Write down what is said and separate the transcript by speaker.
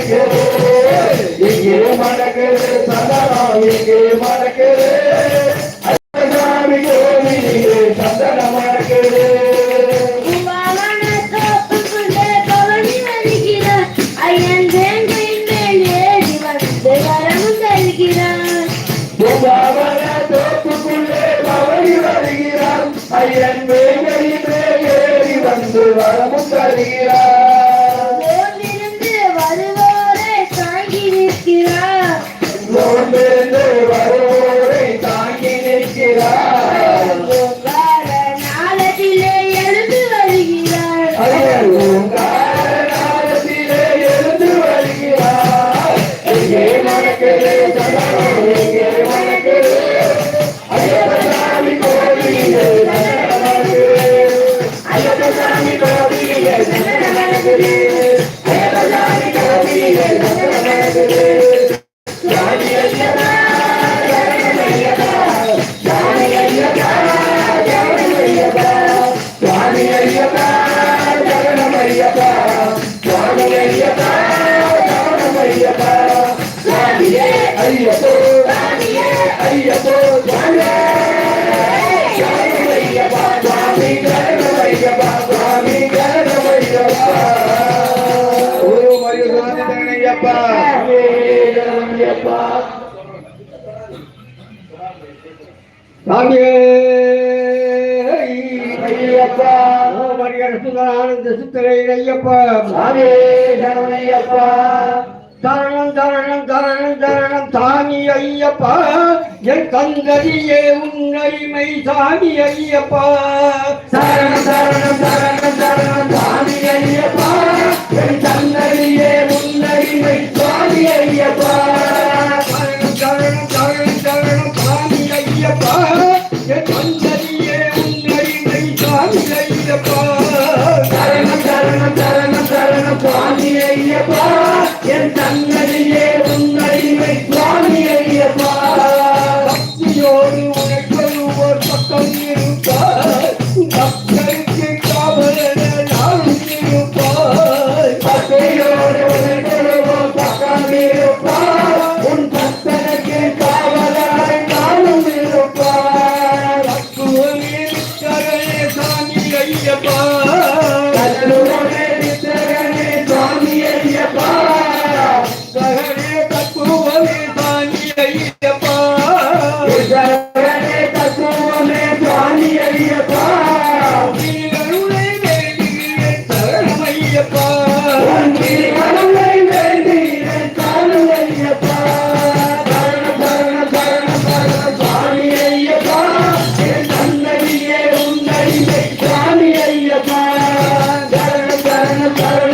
Speaker 1: இங்கே மணக்குது சந்தனம் இங்கே மணக்குது சந்தனம் மணக்குது
Speaker 2: ஐயன்
Speaker 1: Yeah. சாமியப்பா சாமியே ஐயப்பா
Speaker 3: மணிகர் சுந்தரானந்த சித்தரை ஐயப்பா
Speaker 1: சாமியே சரணையப்பா
Speaker 3: தரணம் தரணம் தரணம் தரணம் சாமி ஐயப்பா என் தந்ததியே உன்னடிமை சாமி ஐயப்பா
Speaker 1: சரணம் சரணம் சரணம் சரணம் சாமி Yeah.